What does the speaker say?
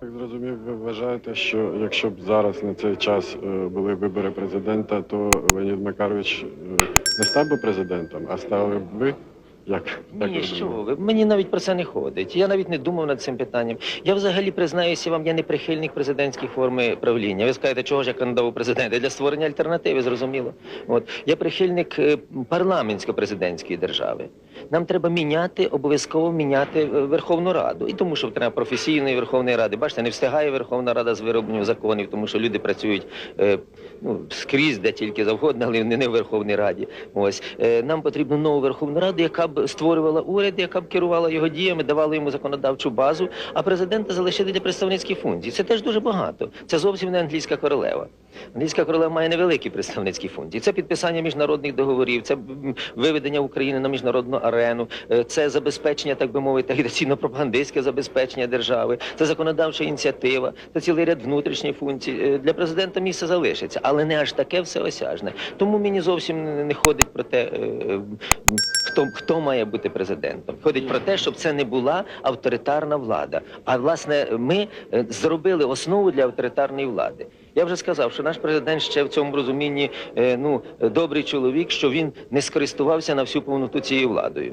Так зрозумів, ви вважаєте, що якщо б зараз на цей час е, були вибори президента, то Леонід Макарович е, не став би президентом, а стали б ви? Як? як Ні, ви що думаєте? ви? Мені навіть про це не ходить. Я навіть не думав над цим питанням. Я взагалі признаюся вам, я не прихильник президентської форми правління. Ви скажете, чого ж я кандидат у президенти? Для створення альтернативи, зрозуміло. От я прихильник е, парламентсько-президентської держави. Нам треба міняти, обов'язково міняти е, Верховну Раду. І тому, що треба професійної Верховної Ради. Бачите, не встигає Верховна Рада з виробленням законів, тому що люди працюють е, ну, скрізь, де тільки завгодно, але не в Верховній Раді. Ось е, нам потрібно нову Верховну Раду, яка б створювала уряд, яка б керувала його діями, давала йому законодавчу базу, а президента залишили для представницьких функції. Це теж дуже багато. Це зовсім не англійська королева. Англійська королева має невеликі представницькі функції. Це підписання міжнародних договорів, це виведення України на міжнародну арену, е, це забезпечення, так би мовити, агітаційно-пропагандистське забезпечення держави, це законодавча ініціатива, це цілий ряд внутрішніх функцій. Е, Для президента місце залишиться, але не аж таке всеосяжне. Тому мені зовсім не- ходить про те, е, хто, хто має бути президентом. Ходить про те, щоб це не була авторитарна влада. А власне, ми зробили основу для авторитарної влади. Я вже сказав, що наш президент ще в цьому розумінні е, ну добрий чоловік, що він не скористувався на всю повноту цією владою.